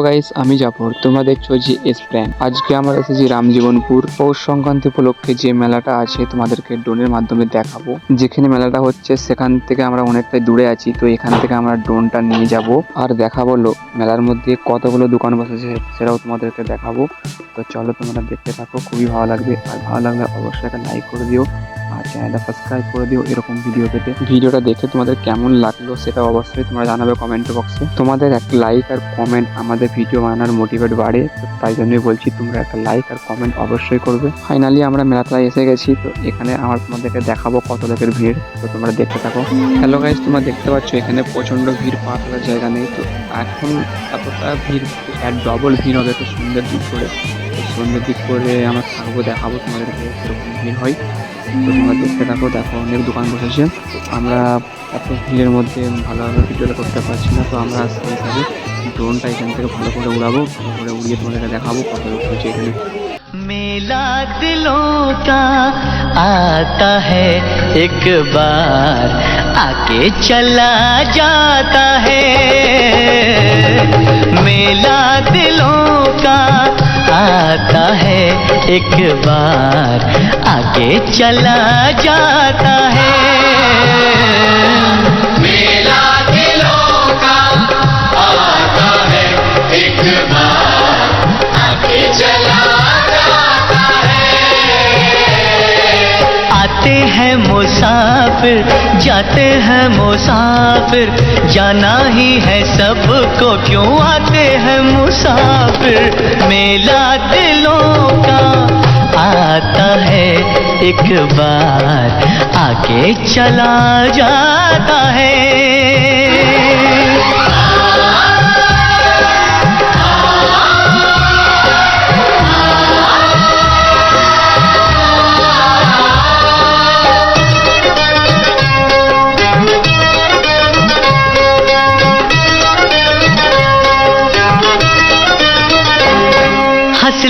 Hello guys আমি জাফর। তোমরা দেখছ জি এস প্ল্যান আজকে আমরা এসেছি রামজীবনপুর পৌষ সংক্রান্তি উপলক্ষে যে মেলাটা আছে তোমাদেরকে ড্রোনের মাধ্যমে দেখাবো। যেখানে মেলাটা হচ্ছে সেখান থেকে আমরা অনেকটাই দূরে আছি, তো এখান থেকে আমরা ড্রোনটা নিয়ে যাব আর দেখাবো লো মেলার মধ্যে কতগুলো দোকান বসেছে সেটাও তোমাদেরকে দেখাবো। তো চলো তোমরা দেখতে থাকো, খুবই ভালো লাগবে। আর ভালো লাগলে অবশ্যই একটা লাইক করে দিও। আর চ্যানেলটা সাবস্ক্রাইব করে দিও এরকম ভিডিও পেতে। ভিডিওটা দেখে তোমাদের কেমন লাগল সেটা অবশ্যই তোমরা জানাবে কমেন্ট বক্সে তোমাদের একটা লাইক আর কমেন্ট আমাদের ভিডিও বানানোর মোটিভেট বাড়ে তাই জন্যই বলছি তোমরা একটা লাইক আর কমেন্ট অবশ্যই করবে। ফাইনালি আমরা মেলাতলায় এসে গেছি, তো এখানে আমার তোমাদেরকে দেখাবো কত লোকের ভিড়, তো তোমরা দেখতে থাকো। হ্যালো গাইজ তোমরা দেখতে পাচ্ছ এখানে প্রচণ্ড ভিড় পা জায়গা নেই, তো এখন এতটা ভিড় এক ডবল ভিড় হবে, তো সন্ধ্যের দিক করে সন্ধ্যের দিক করে আমরা থাকব, দেখাবো তোমাদেরকে কীরকম ভিড় হয়। তো তোমরা দেখতে থাকো দেখো অনেক দোকান বসেছে তো আমরা এত ভিড়ের মধ্যে ভালোভাবে ভিডিওটা করতে পারছি না তো আমরা সেই হিসাবে ড্রোনটা এখান থেকে ভালো করে উড়াবো ভালো করে উড়িয়ে তোমাদেরকে দেখাবো কত লোক হয়েছে এখানে मेला दिलों का आता है एक बार आके चला जाता है एक बार आगे चला जाता है। मुसाफिर, जाते हैं मुसाफिर। जाना ही है सबको क्यों आते हैं मुसाफिर? मेला दिलों का आता है एक बार, आके चला जाता है।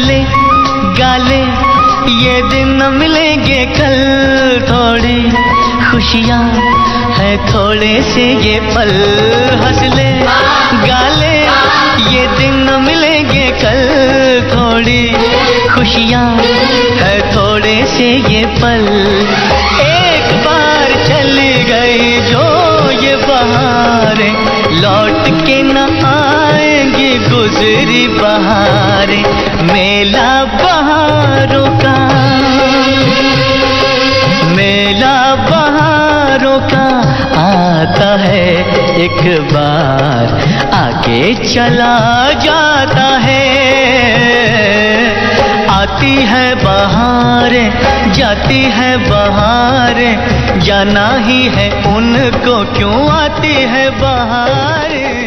हंसले गाले ये दिन न मिलेंगे कल। थोड़ी खुशियाँ है थोड़े से ये पल। हंसले गाले ये दिन न मिलेंगे कल। थोड़ी खुशियाँ है थोड़े से ये पल। गुजरी बहारें, मेला बहारों का। मेला बहारों का आता है एक बार, आके चला जाता है। आती है बहारें, जाती है बहारें, जाना ही है उनको क्यों आती है बहारें?